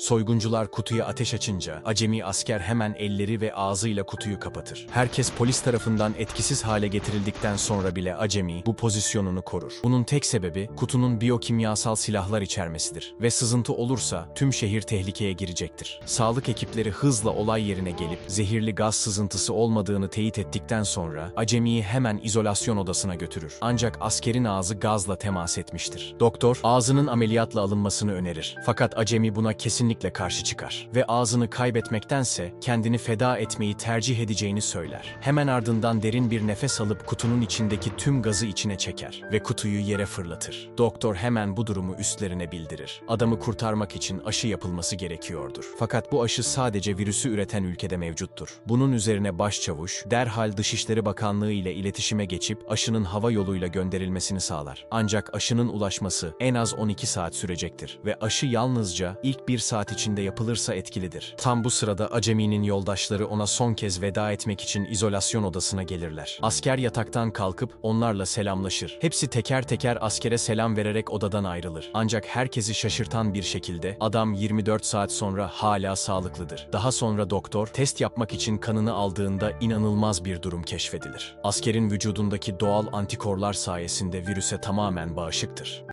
Soyguncular kutuya ateş açınca acemi asker hemen elleri ve ağzıyla kutuyu kapatır. Herkes polis tarafından etkisiz hale getirildikten sonra bile acemi bu pozisyonunu korur. Bunun tek sebebi kutunun biyokimyasal silahlar içermesidir ve sızıntı olursa tüm şehir tehlikeye girecektir. Sağlık ekipleri hızla olay yerine gelip zehirli gaz sızıntısı olmadığını teyit ettikten sonra acemiyi hemen izolasyon odasına götürür. Ancak askerin ağzı gazla temas etmiştir. Doktor ağzının ameliyatla alınmasını önerir. Fakat acemi buna kesinlikle karşı çıkar ve ağzını kaybetmektense kendini feda etmeyi tercih edeceğini söyler. Hemen ardından derin bir nefes alıp kutunun içindeki tüm gazı içine çeker ve kutuyu yere fırlatır. Doktor hemen bu durumu üstlerine bildirir. Adamı kurtarmak için aşı yapılması gerekiyordur. Fakat bu aşı sadece virüsü üreten ülkede mevcuttur. Bunun üzerine başçavuş derhal Dışişleri Bakanlığı ile iletişime geçip aşının hava yoluyla gönderilmesini sağlar. Ancak aşının ulaşması en az 12 saat sürecektir ve aşı yalnızca ilk bir saat içinde yapılırsa etkilidir. Tam bu sırada Acemi'nin yoldaşları ona son kez veda etmek için izolasyon odasına gelirler. Asker yataktan kalkıp onlarla selamlaşır. Hepsi teker teker askere selam vererek odadan ayrılır. Ancak herkesi şaşırtan bir şekilde adam 24 saat sonra hala sağlıklıdır. Daha sonra doktor test yapmak için kanını aldığında inanılmaz bir durum keşfedilir. Askerin vücudundaki doğal antikorlar sayesinde virüse tamamen bağışıktır.